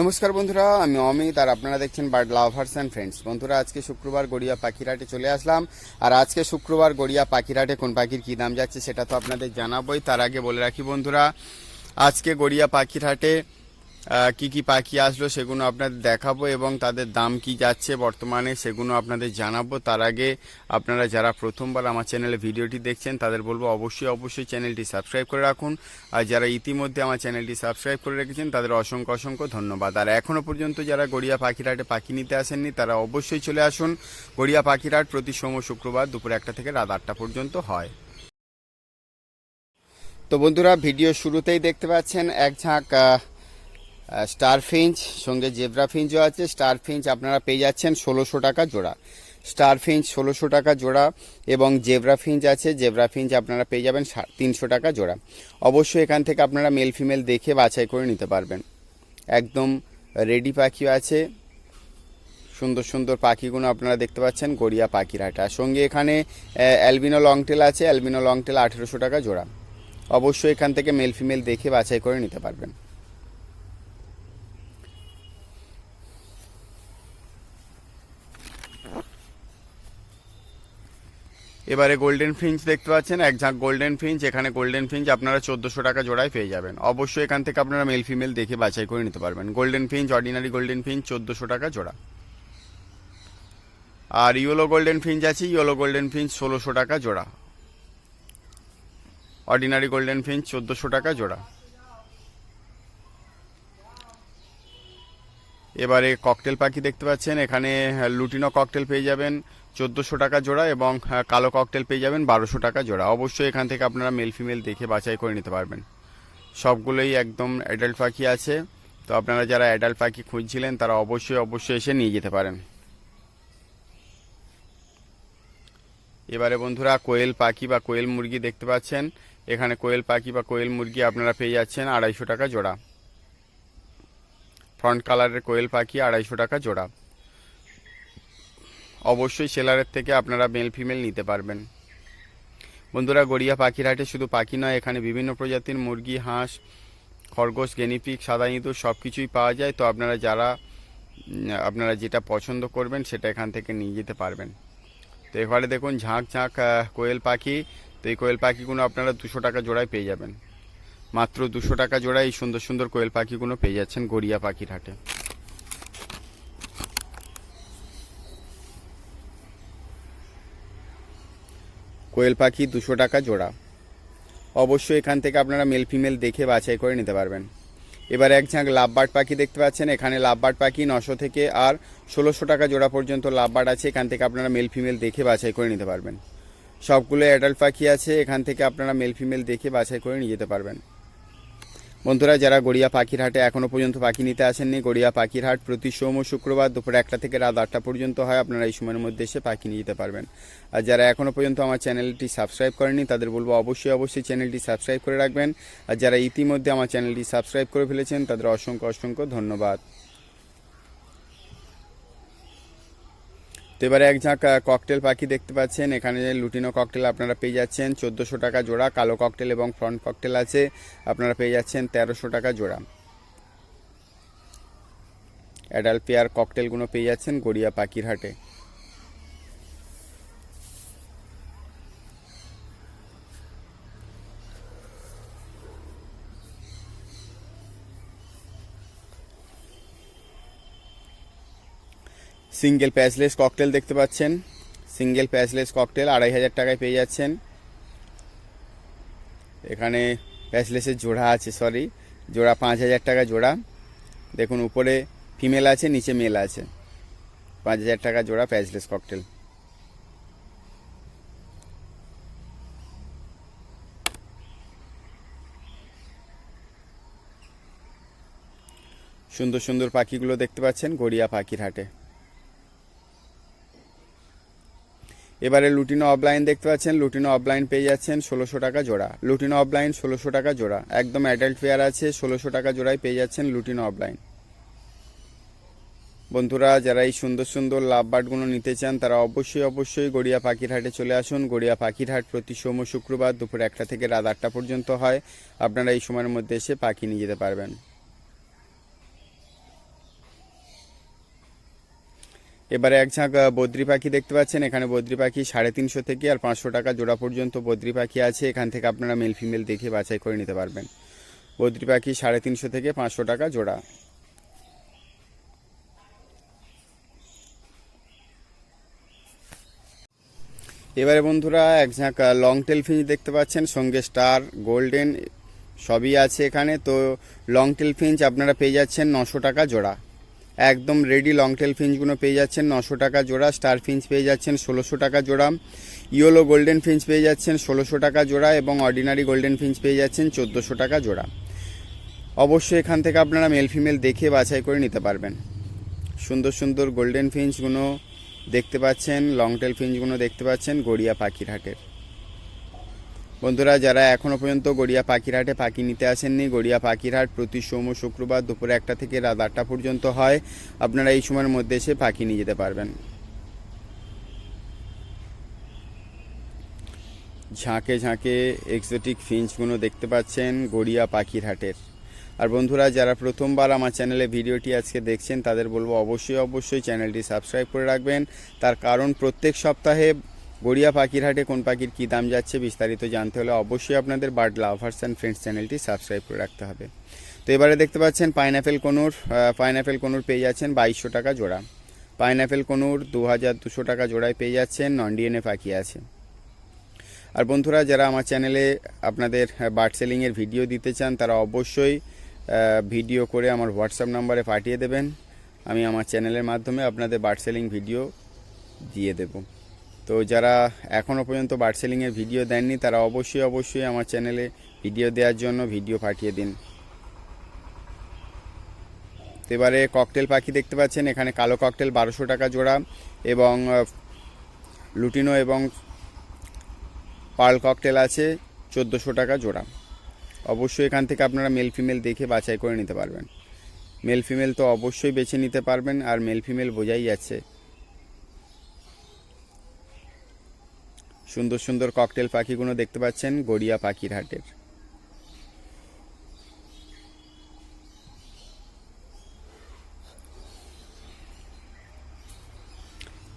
নমস্কার বন্ধুরা, আমি অমিত আর আপনারা দেখছেন বার্ড লাভার্স অ্যান্ড ফ্রেন্ডস বন্ধুরা, আজকে শুক্রবার গড়িয়া পাখিরহাটে চলে আসলাম। আর আজকে শুক্রবার গড়িয়া পাখিরহাটে কোন পাখির কী দাম যাচ্ছে সেটা তো আপনাদের জানাবোই, তার আগে বলে রাখি বন্ধুরা, আজকে গড়িয়া পাখিরহাটে কি কি পাখি আসলো সেগুলো আপনাদের দেখাবো এবং তাদের দাম কি যাচ্ছে বর্তমানে সেগুলো আপনাদের জানাব। তার আগে আপনারা যারা প্রথমবার আমার চ্যানেলে ভিডিওটি দেখছেন, তাদের বলব অবশ্যই অবশ্যই চ্যানেলটি সাবস্ক্রাইব করে রাখুন। আর যারা ইতিমধ্যে আমার চ্যানেলটি সাবস্ক্রাইব করে রেখেছেন, তাদের অসংখ্য অসংখ্য ধন্যবাদ। আর এখনও পর্যন্ত যারা গড়িয়া পাখিরহাটে পাখি নিতে আসেননি, তারা অবশ্যই চলে আসুন। গড়িয়া পাখিরহাট প্রতি সোম শুক্রবার দুপুর একটা থেকে রাত আটটা পর্যন্ত হয়। তো বন্ধুরা, ভিডিও শুরুতেই দেখতে পাচ্ছেন এক ঝাঁক স্টার ফিঞ্চ সঙ্গে জেব্রা ফিঞ্চও আছে। স্টার ফিঞ্চ আপনারা পেয়ে যাচ্ছেন ষোলোশো টাকা জোড়া। স্টার ফিঞ্চ ষোলোশো টাকা জোড়া এবং জেব্রা ফিঞ্চ আছে। জেব্রা ফিঞ্চ আপনারা পেয়ে যাবেন তিনশো টাকা জোড়া। অবশ্যই এখান থেকে আপনারা মেল ফিমেল দেখে বাছাই করে নিতে পারবেন। একদম রেডি পাখিও আছে। সুন্দর সুন্দর পাখিগুলো আপনারা দেখতে পাচ্ছেন, গড়িয়া পাখিরহাট আর সঙ্গে এখানে অ্যালবিনো লংটেল আছে। অ্যালবিনো লংটেল আঠেরোশো টাকা জোড়া। অবশ্যই এখান থেকে মেল ফিমেল দেখে বাছাই করে নিতে পারবেন। এবারে গোল্ডেন ফিঞ্চ দেখতে পাচ্ছেন, এক ঝাঁক গোল্ডেন ফিঞ্চ এখানে গোল্ডেন ফিঞ্চ আপনারা চোদ্দোশো টাকা জোড়ায় পেয়ে যাবেন। অবশ্যই এখান থেকে আপনারা মেল ফিমেল দেখে বাছাই করে নিতে পারবেন। Golden finch ordinary golden finch চোদ্দোশো টাকা জোড়া। আর ইয়েলো গোল্ডেন ফিঞ্চ আছে ইয়েলো গোল্ডেন ফিঞ্চ ষোলোশো টাকা জোড়া। অর্ডিনারি গোল্ডেন ফিঞ্চ চোদ্দোশো টাকা জোড়া। এবারে ককটেল পাখি দেখতে পাচ্ছেন, এখানে লুটিনো ককটেল পেয়ে যাবেন। চোদ্দোশো টাকা জোড়া এবং কালো ককটেল পেয়ে যাবেন বারোশো টাকা জোড়া। অবশ্যই এখান থেকে আপনারা মেল ফিমেল দেখে বাছাই করে নিতে পারবেন। সবগুলোই একদম অ্যাডাল্ট পাখি আছে। তো আপনারা যারা অ্যাডাল্ট পাখি খুঁজছিলেন, তারা অবশ্যই অবশ্যই এসে নিয়ে যেতে পারেন। এবারে বন্ধুরা, কোয়েল পাখি বা কোয়েল মুরগি দেখতে পাচ্ছেন। এখানে কোয়েল পাখি বা কোয়েল মুরগি আপনারা পেয়ে যাচ্ছেন আড়াইশো টাকা জোড়া। ফ্রন্ট কালারের কোয়েল পাখি আড়াইশো টাকা জোড়া। অবশ্যই সেলারের থেকে আপনারা মেল ফিমেল নিতে পারবেন। বন্ধুরা, গড়িয়া পাখির হাটে শুধু পাখি নয়, এখানে বিভিন্ন প্রজাতির মুরগি, হাঁস, খরগোশ গেনিপিক সাদা ইঁদুর সব কিছুই পাওয়া যায়। তো আপনারা যারা, আপনারা যেটা পছন্দ করবেন, সেটা এখান থেকে নিয়ে যেতে পারবেন। তো এবারে দেখুন, ঝাঁক ঝাঁক কোয়েল পাখি। তো এই কোয়েল পাখিগুলো আপনারা দুশো টাকা জোড়ায় পেয়ে যাবেন। মাত্র দুশো টাকা জোড়ায় এই সুন্দর সুন্দর কোয়েল পাখিগুলো পেয়ে যাচ্ছেন গড়িয়া পাখির হাটে কোয়েল পাখি দুশো টাকা জোড়া। অবশ্যই এখান থেকে আপনারা মেল ফিমেল দেখে বাছাই করে নিতে পারবেন। এবার এক ঝাঁক লাভবার্ড পাখি দেখতে পাচ্ছেন। এখানে লাভবার্ড পাখি নশো থেকে আর ষোলোশো টাকা জোড়া পর্যন্ত লাভবার্ড আছে। এখান থেকে আপনারা মেল ফিমেল দেখে বাছাই করে নিতে পারবেন। সবগুলো অ্যাডাল্ট পাখি আছে। এখান থেকে আপনারা মেল ফিমেল দেখে বাছাই করে নিয়ে যেতে পারবেন। বন্ধুরা, যারা গড়িয়া পাখির হাটে এখনও পর্যন্ত পাখি নিতে আসেননি, গড়িয়া পাখির হাট প্রতি সোম ও শুক্রবার দুপুর একটা থেকে রাত আটটা পর্যন্ত হয়। আপনারা এই সময়ের মধ্যে এসে পাখি নিয়ে যেতে পারবেন। আর যারা এখনও পর্যন্ত আমার চ্যানেলটি সাবস্ক্রাইব করেনি তাদের বলব অবশ্যই অবশ্যই চ্যানেলটি সাবস্ক্রাইব করে রাখবেন। আর যারা ইতিমধ্যে আমার চ্যানেলটি সাবস্ক্রাইব করে ফেলেছেন, তাদের অসংখ্য অসংখ্য ধন্যবাদ। তো এবারে এক ঝাঁক ককটেল পাখি দেখতে পাচ্ছেন। এখানে লুটিনো ককটেল আপনারা পেয়ে যাচ্ছেন। চোদ্দোশো টাকা জোড়া, কালো ককটেল এবং ফ্রন্ট ককটেল আছে। আপনারা পেয়ে যাচ্ছেন তেরোশো টাকা জোড়া। অ্যাডাল্ট পেয়ার ককটেলগুলো পেয়ে যাচ্ছেন গড়িয়া পাখির হাটে। সিঙ্গেল প্যাচলেস ককটেল দেখতে পাচ্ছেন। সিঙ্গেল প্যাচলেস ককটেল আড়াই হাজার টাকায় পেয়ে যাচ্ছেন। এখানে প্যাচলেসের জোড়া আছে সরি জোড়া পাঁচ হাজার টাকা জোড়া। দেখুন, উপরে ফিমেল আছে, নিচে মেল আছে। পাঁচ হাজার টাকা জোড়া প্যাচলেস ককটেল সুন্দর সুন্দর পাখিগুলো দেখতে পাচ্ছেন, গড়িয়া পাখির হাটে। এবারে লুটিনো অফলাইন দেখতে পাচ্ছেন, লুটিনো অফলাইন পেয়ে যাচ্ছেন ষোলোশো টাকা জোড়া। লুটিনো অফলাইন ষোলোশো টাকা জোড়া। একদম অ্যাডাল্ট পেয়ার আছে, ষোলোশো টাকা জোড়ায় পেয়ে যাচ্ছেন লুটিনো অফলাইন বন্ধুরা, যারা এই সুন্দর সুন্দর লাভ বার্ডগুলো নিতে চান, তারা অবশ্যই অবশ্যই গড়িয়া পাখির হাটে চলে আসুন। গড়িয়া পাখির হাট প্রতি সোম শুক্রবার দুপুর একটা থেকে রাত আটটা পর্যন্ত হয়। আপনারা এই সময়ের মধ্যে এসে পাখি নিয়ে যেতে পারবেন। এবারে এক ঝাঁক বদ্রি পাখি দেখতে পাচ্ছেন। এখানে বদ্রি পাখি সাড়ে তিনশো থেকে আর পাঁচশো টাকা জোড়া পর্যন্ত বদ্রি পাখি আছে। এখান থেকে আপনারা মেল ফিমেল দেখে বাছাই করে নিতে পারবেন। বদ্রি পাখি সাড়ে তিনশো থেকে পাঁচশো টাকা জোড়া। এবারে বন্ধুরা এক ঝাঁক লং টেল ফিঞ্চ দেখতে পাচ্ছেন, সঙ্গে স্টার গোল্ডেন সবই আছে এখানে। তো লং টেল ফিঞ্চ আপনারা পেয়ে যাচ্ছেন নশো টাকা জোড়া। একদম রেডি লং টেল ফিঞ্চগুলো পেয়ে যাচ্ছেন নশো টাকা জোড়া স্টার ফিঞ্চ পেয়ে যাচ্ছেন ষোলোশো টাকা জোড়া ইয়েলো গোল্ডেন ফিঞ্চ পেয়ে যাচ্ছেন ষোলোশো টাকা জোড়া এবং অর্ডিনারি গোল্ডেন ফিঞ্চ পেয়ে যাচ্ছেন চোদ্দোশো টাকা জোড়া। অবশ্যই এখান থেকে আপনারা মেল ফিমেল দেখে বাছাই করে নিতে পারবেন। সুন্দর সুন্দর গোল্ডেন ফিঞ্চগুলো দেখতে পাচ্ছেন লং টেল ফিঞ্চগুলো দেখতে পাচ্ছেন গড়িয়া পাখির হাটের। বন্ধুরা, যারা এখনও পর্যন্ত গড়িয়া পাখিরহাটে পাখি নিতে আসেননি, গড়িয়া পাখিরহাট প্রতি সোম শুক্রবার দুপুরে একটা থেকে রাত আটটা পর্যন্ত হয়। আপনারা এই সময়ের মধ্যে এসে পাখি নিয়ে যেতে পারবেন। ঝাঁকে ঝাঁকে এক্সোটিক ফিঞ্চগুলো দেখতে পাচ্ছেন গড়িয়া পাখির হাটের আর বন্ধুরা, যারা প্রথমবার আমার চ্যানেলে ভিডিওটি আজকে দেখছেন, তাদের বলব অবশ্যই অবশ্যই চ্যানেলটি সাবস্ক্রাইব করে রাখবেন। তার কারণ প্রত্যেক সপ্তাহে গড়িয়া পাখির হাটে কোন পাখির কী দাম যাচ্ছে বিস্তারিত জানতে হলে অবশ্যই আপনাদের বার্ড লাভার্স অ্যান্ড ফ্রেন্ডস চ্যানেলটি সাবস্ক্রাইব করে রাখতে হবে। তো এবারে দেখতে পাচ্ছেন পাইনঅ্যাপেল কনুর পাইনঅ্যাপেল কনুর পেয়ে যাচ্ছেন বাইশশো টাকা জোড়া। পাইনঅ্যাপেল কনুর দু হাজার দুশো টাকা জোড়ায় পেয়ে যাচ্ছেন নন ডিএনএ পাখি আছে। আর বন্ধুরা, যারা আমার চ্যানেলে আপনাদের বার্ড সেলিংয়ের ভিডিও দিতে চান, তারা অবশ্যই ভিডিও করে আমার হোয়াটসঅ্যাপ নাম্বারে পাঠিয়ে দেবেন। আমি আমার চ্যানেলের মাধ্যমে আপনাদের বার্ড সেলিং ভিডিও দিয়ে দেব। তো যারা এখনও পর্যন্ত বার্ড সেলিংয়ের ভিডিও দেননি, তারা অবশ্যই অবশ্যই আমার চ্যানেলে ভিডিও দেওয়ার জন্য ভিডিও পাঠিয়ে দিন। তো এবারে ককটেল পাখি দেখতে পাচ্ছেন, এখানে কালো ককটেল বারোশো টাকা জোড়া এবং লুটিনো এবং পার্ল ককটেল আছে চোদ্দোশো টাকা জোড়া। অবশ্যই এখান থেকে আপনারা মেল ফিমেল দেখে বাছাই করে নিতে পারবেন। মেল ফিমেল তো অবশ্যই বেছে নিতে পারবেন আর মেল ফিমেল বোঝাই যাচ্ছে। সুন্দর সুন্দর ককটেল পাখিগুলো দেখতে পাচ্ছেন, গড়িয়া পাখির হাটের।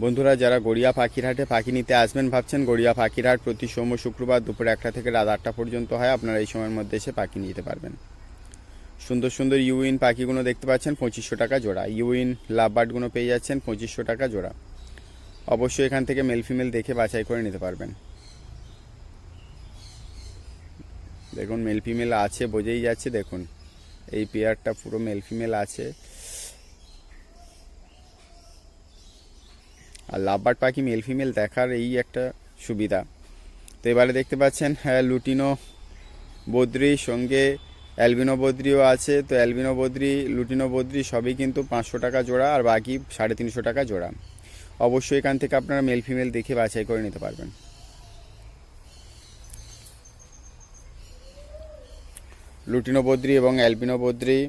বন্ধুরা, যারা গড়িয়া পাখির হাটে পাখি নিতে আসবেন, ভাবছেন গড়িয়া পাখির হাট প্রতি সোম শুক্রবার দুপুর একটা থেকে রাত আটটা পর্যন্ত হয়, আপনারা এই সময়ের মধ্যে এসে পাখি নিতে পারবেন। সুন্দর সুন্দর ইউইন পাখিগুলো দেখতে পাচ্ছেন, পঁচিশশো টাকা জোড়া। ইউইন লাভবার্ডগুলো পেয়ে যাচ্ছেন, পঁচিশশো টাকা জোড়া। অবশ্যই এখান থেকে মেল ফিমেল দেখে বাছাই করে নিতে পারবেন। দেখুন মেল ফিমেল আছে বোঝেই যাচ্ছে, দেখুন। এই পেয়ারটা পুরো মেল ফিমেল আছে। আর লাভবার্ড পাখি মেল ফিমেল দেখার এই একটা সুবিধা। তো এবারে দেখতে পাচ্ছেন হ্যাঁ লুটিনো বদ্রি, সঙ্গে অ্যালবিনো বদ্রিও আছে। তো অ্যালবিনো বদ্রি, লুটিনো বদ্রি সবই কিন্তু পাঁচশো টাকা জোড়া, আর বাকি সাড়ে তিনশো টাকা জোড়া। অবশ্যই এখান থেকে আপনারা মেল ফিমেল দেখে বাছাই করে নিতে পারবেন। লুটিনো বদ্রি এবং অ্যালবিনো বদ্রি,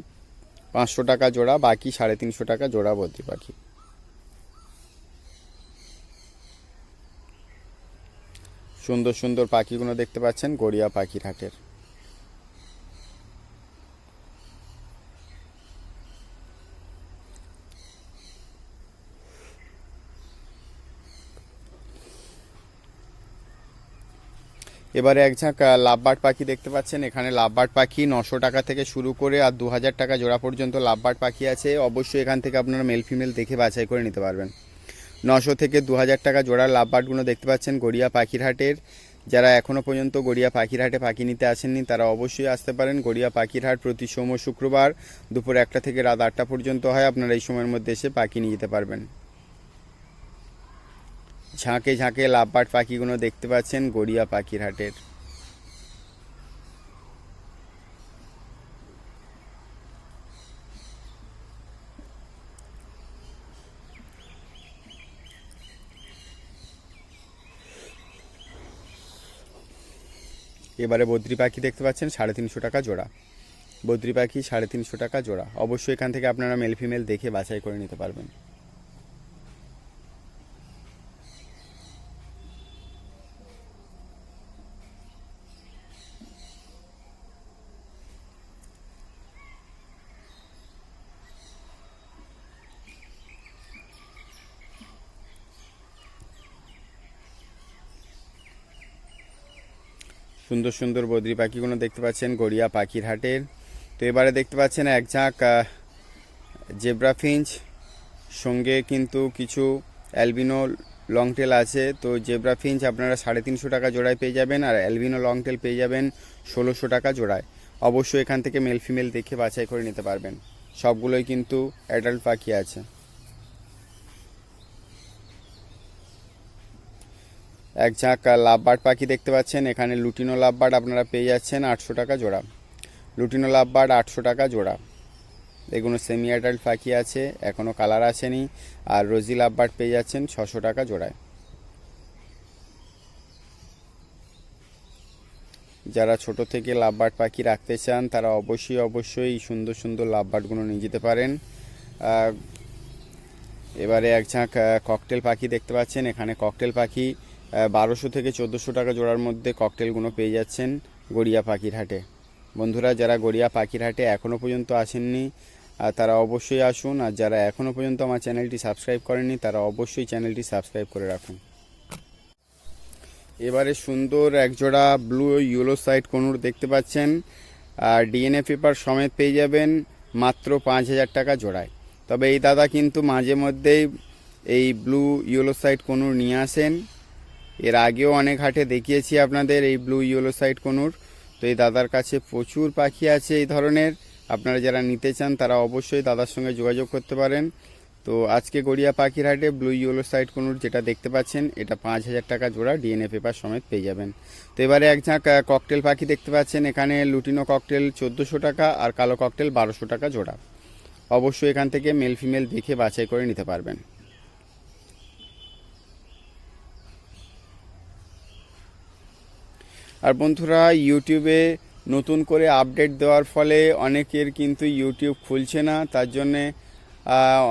পাঁচশো টাকা জোড়া, বাকি সাড়ে তিনশো টাকা জোড়া বদ্রি পাখি। সুন্দর সুন্দর পাখিগুলো দেখতে পাচ্ছেন, গড়িয়া পাখির হাটের এবারে এক ঝাঁক লাভবার্ড পাখি দেখতে পাচ্ছেন। এখানে লাভবার্ড পাখি নশো টাকা থেকে শুরু করে আর দু হাজার টাকা জোড়া পর্যন্ত লাভবার্ড পাখি আছে। অবশ্যই এখান থেকে আপনারা মেল ফিমেল দেখে বাছাই করে নিতে পারবেন। নশো থেকে দু হাজার টাকা জোড়ার লাভবার্ডগুলো দেখতে পাচ্ছেন গড়িয়া পাখির হাটের। যারা এখনও পর্যন্ত গড়িয়া পাখির হাটে পাখি নিতে আসেননি, তারা অবশ্যই আসতে পারেন। গড়িয়া পাখির হাট প্রতি সোম শুক্রবার দুপুর একটা থেকে রাত আটটা পর্যন্ত হয়। আপনারা এই সময়ের মধ্যে এসে পাখি নিয়ে যেতে পারবেন। ঝাঁকে ঝাঁকে লাভবার্ড পাখিগুলো দেখতে পাচ্ছেন গড়িয়া পাখির হাটের। এবারে বদ্রি পাখি দেখতে পাচ্ছেন সাড়ে তিনশো টাকা জোড়া। বদ্রি পাখি সাড়ে তিনশো টাকা জোড়া। অবশ্যই এখান থেকে আপনারা মেল ফিমেল দেখে বাছাই করে নিতে পারবেন। সুন্দর সুন্দর বদ্রি পাখিগুলো দেখতে পাচ্ছেন, গড়িয়া পাখির হাটের। তো এবারে দেখতে পাচ্ছেন এক ঝাঁক জেব্রা ফিঞ্চ, সঙ্গে কিন্তু কিছু অ্যালবিনো লংটেল আছে। তো জেব্রা ফিঞ্চ আপনারা সাড়ে তিনশো টাকা জোড়ায় পেয়ে যাবেন আর অ্যালবিনো লংটেল পেয়ে যাবেন ষোলোশো টাকা জোড়ায়। অবশ্যই এখান থেকে মেল ফিমেল দেখে বাছাই করে নিতে পারবেন। সবগুলোই কিন্তু অ্যাডাল্ট পাখি আছে। এক ঝাঁক লাভবার্ড পাখি দেখতে পাচ্ছেন। এখানে লুটিনো লাভবার্ড আপনারা পেয়ে যাচ্ছেন আটশো টাকা জোড়া। লুটিনো লাভবার্ড আটশো টাকা জোড়া। এগুলো সেমি অ্যাডাল্ট পাখি আছে এখনও কালার আসেনি। আর রোজি লাভবার্ড পেয়ে যাচ্ছেন ছশো টাকা জোড়ায়। যারা ছোট থেকে লাভবার্ড পাখি রাখতে চান, তারা অবশ্যই অবশ্যই সুন্দর সুন্দর লাভবার্ডগুলো নিয়ে যেতে পারেন। এবারে এক ঝাঁক ককটেল পাখি দেখতে পাচ্ছেন। এখানে ককটেল পাখি বারোশো থেকে চোদ্দোশো টাকা জোড়ার মধ্যে ককটেলগুলো পেয়ে যাচ্ছেন গড়িয়া পাখির হাটে বন্ধুরা, যারা গড়িয়া পাখির হাটে এখনও পর্যন্ত আসেননি তারা অবশ্যই আসুন। আর যারা এখনও পর্যন্ত আমার চ্যানেলটি সাবস্ক্রাইব করেননি, তারা অবশ্যই চ্যানেলটি সাবস্ক্রাইব করে রাখুন। এবারে সুন্দর একজোড়া ব্লু ইয়েলো সাইড কোনুর দেখতে পাচ্ছেন। আর ডিএনএ পেপার সমেত পেয়ে যাবেন মাত্র পাঁচ হাজার টাকা জোড়ায়। তবে এই দাদা কিন্তু মাঝে মধ্যেই এই ব্লু ইয়েলো সাইড কোনুর নিয়ে আসেন। এর আগেও অনেক হাটে দেখিয়েছি আপনাদের, এই ব্লু ইয়েলো সাইড কোনুর। তো এই দাদার কাছে প্রচুর পাখি আছে এই ধরনের। আপনারা যারা নিতে চান, তারা অবশ্যই দাদার সঙ্গে যোগাযোগ করতে পারেন। তো আজকে গড়িয়া পাখির হাটে ব্লু ইয়েলো সাইড কোনুর যেটা দেখতে পাচ্ছেন, এটা পাঁচ হাজার টাকা জোড়া ডিএনএ পেপার সমেত পেয়ে যাবেন। তো এবারে এক ঝাঁক ককটেল পাখি দেখতে পাচ্ছেন, এখানে লুটিনো ককটেল চোদ্দোশো টাকা আর কালো ককটেল বারোশো টাকা জোড়া। অবশ্যই এখান থেকে মেল ফিমেল দেখে বাছাই করে নিতে পারবেন। আর বন্ধুরা, ইউটিউবে নতুন করে আপডেট দেওয়ার ফলে অনেকের কিন্তু ইউটিউব খুলছে না, তার জন্যে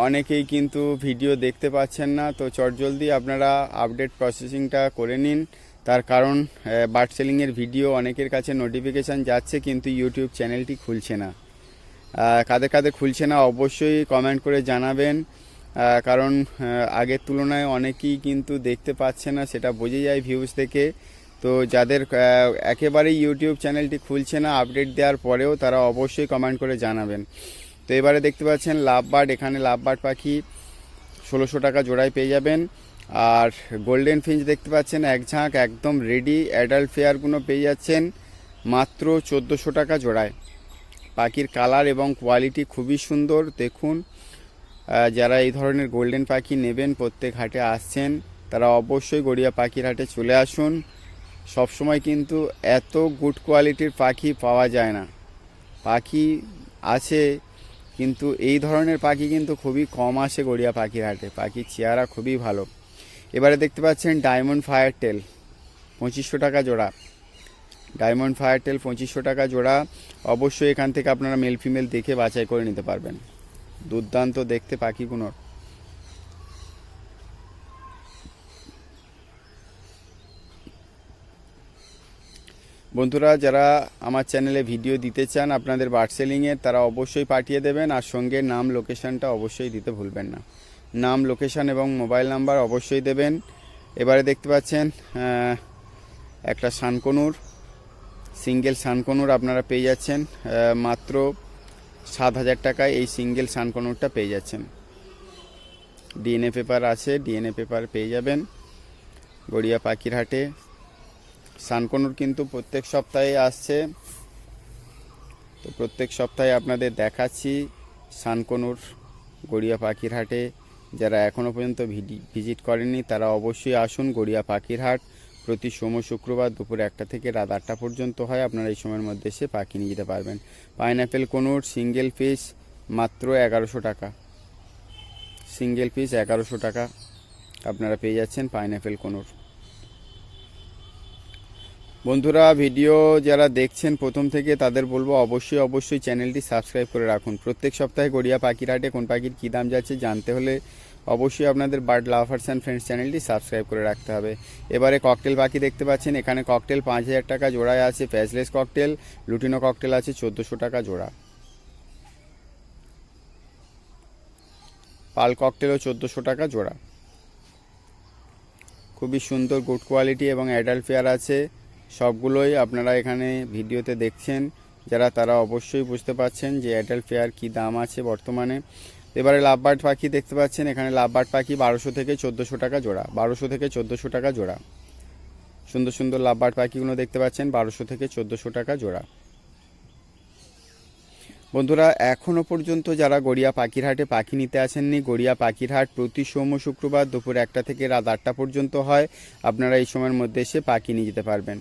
অনেকেই কিন্তু ভিডিও দেখতে পাচ্ছেন না। তো চটজলদি আপনারা আপডেট প্রসেসিংটা করে নিন। তার কারণ বার্ড সেলিংয়ের ভিডিও অনেকের কাছে নোটিফিকেশান যাচ্ছে, কিন্তু ইউটিউব চ্যানেলটি খুলছে না। কাদের কাদের খুলছে না, অবশ্যই কমেন্ট করে জানাবেন। কারণ আগের তুলনায় অনেকেই কিন্তু দেখতে পাচ্ছে না, সেটা বোঝে যায় ভিউজ থেকে। তো যাদের একেবারেই ইউটিউব চ্যানেলটি খুলছে না আপডেট দেওয়ার পরেও তারা অবশ্যই কমেন্ট করে জানাবেন। তো এবারে দেখতে পাচ্ছেন লাভবার্ড, এখানে লাভবার্ড পাখি ষোলোশো টাকা জোড়ায় পেয়ে যাবেন। আর গোল্ডেন ফিঞ্চ দেখতে পাচ্ছেন, এক ঝাঁক, একদম রেডি অ্যাডাল্ট ফেয়ারগুলো পেয়ে যাচ্ছেন, মাত্র চোদ্দোশো টাকা জোড়ায়। পাখির কালার এবং কোয়ালিটি খুবই সুন্দর, দেখুন। যারা এই ধরনের গোল্ডেন পাখি নেবেন, প্রত্যেক হাটে আসছেন, তারা অবশ্যই গড়িয়া পাখির হাটে চলে আসুন। সবসময় কিন্তু এত গুড কোয়ালিটির পাখি পাওয়া যায় না। পাখি আছে, কিন্তু এই ধরনের পাখি কিন্তু খুবই কম আসে গড়িয়া পাখির হাটে। পাখির চেহারা খুবই ভালো। এবারে দেখতে পাচ্ছেন ডায়মন্ড ফায়ার টেল পঁচিশশো টাকা জোড়া। ডায়মন্ড ফায়ার টেল পঁচিশশো টাকা জোড়া। অবশ্যই এখান থেকে আপনারা মেল ফিমেল দেখে বাছাই করে নিতে পারবেন। দুর্দান্ত দেখতে পাখিগুলোর। বন্ধুরা, যারা আমার চ্যানেলে ভিডিও দিতে চান আপনাদের বার্ড তারা অবশ্যই পাঠিয়ে দেবেন আর সঙ্গে নাম, লোকেশানটা অবশ্যই দিতে ভুলবেন না। নাম, লোকেশন এবং মোবাইল নাম্বার অবশ্যই দেবেন। এবারে দেখতে পাচ্ছেন একটা সানকনুর, সিঙ্গেল সানকনুর আপনারা পেয়ে যাচ্ছেন মাত্র সাত হাজার টাকায় এই সিঙ্গেল সানকনুরটা পেয়ে যাচ্ছেন। ডিএনএ পেপার আছে, ডিএনএ পেপার পেয়ে যাবেন। গড়িয়া পাখির হাটে সানকনুর কিন্তু প্রত্যেক সপ্তাহে আসছে। তো প্রত্যেক সপ্তাহে আপনাদের দেখাচ্ছি সানকনুর গড়িয়া পাখির হাটে যারা এখনও পর্যন্ত ভিজিট করেননি, তারা অবশ্যই আসুন গড়িয়া পাখির হাট প্রতি সোম শুক্রবার দুপুর একটা থেকে রাত আটটা পর্যন্ত হয়। আপনারা এই সময়ের মধ্যে এসে পাখি নিয়ে যেতে পারবেন। পাইনঅ্যাপেল কনুর সিঙ্গেল পিস মাত্র এগারোশো টাকা। সিঙ্গেল পিস এগারোশো টাকা আপনারা পেয়ে যাচ্ছেন পাইনঅ্যাপেল কনুর। বন্ধুরা, ভিডিও যারা দেখছেন প্রথম থেকে তাদের বলব অবশ্যই অবশ্যই চ্যানেলটি সাবস্ক্রাইব করে রাখুন। প্রত্যেক সপ্তাহে গড়িয়া পাখির হাটে কোন পাখির কী দাম যাচ্ছে জানতে হলে অবশ্যই আপনাদের বার্ড লাভার্স অ্যান্ড ফ্রেন্ডস চ্যানেলটি সাবস্ক্রাইব করে রাখতে হবে। এবারে ককটেল পাখি দেখতে পাচ্ছেন, এখানে ককটেল পাঁচ হাজার টাকা জোড়ায় আছে, প্যাচলেস ককটেল, লুটিনো ককটেল আছে, চোদ্দোশো টাকা জোড়া। পাল ককটেলও চোদ্দোশো টাকা জোড়া। খুবই সুন্দর, গুড কোয়ালিটি এবং অ্যাডাল্ট ফেয়ার আছে। সবগুলোই আপনারা এখানে ভিডিওতে দেখছেন। যারা তারা অবশ্যই বুঝতে পারছেন যে এয়ারটেল ফেয়ার কী দাম আছে বর্তমানে। এবারে লাভবার্ড পাখি দেখতে পাচ্ছেন, এখানে লাভবার্ড পাখি বারোশো থেকে চোদ্দোশো টাকা জোড়া, বারোশো থেকে চোদ্দোশো টাকা জোড়া। সুন্দর সুন্দর লাভবার্ড পাখিগুলো দেখতে পাচ্ছেন, বারোশো থেকে চোদ্দোশো টাকা জোড়া। বন্ধুরা এখনও পর্যন্ত যারা গড়িয়া পাখিরহাটে পাখি নিতে আসেননি, গড়িয়া পাখিরহাট প্রতি সোম শুক্রবার দুপুর একটা থেকে রাত আটটা পর্যন্ত হয়। আপনারা এই সময়ের মধ্যে এসে পাখি নিয়ে যেতে পারবেন।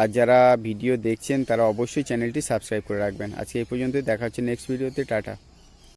আর যারা ভিডিও দেখছেন, তারা অবশ্যই চ্যানেলটি সাবস্ক্রাইব করে রাখবেন। আজকে এই পর্যন্ত দেখা হচ্ছে নেক্সট ভিডিওতে টাটা।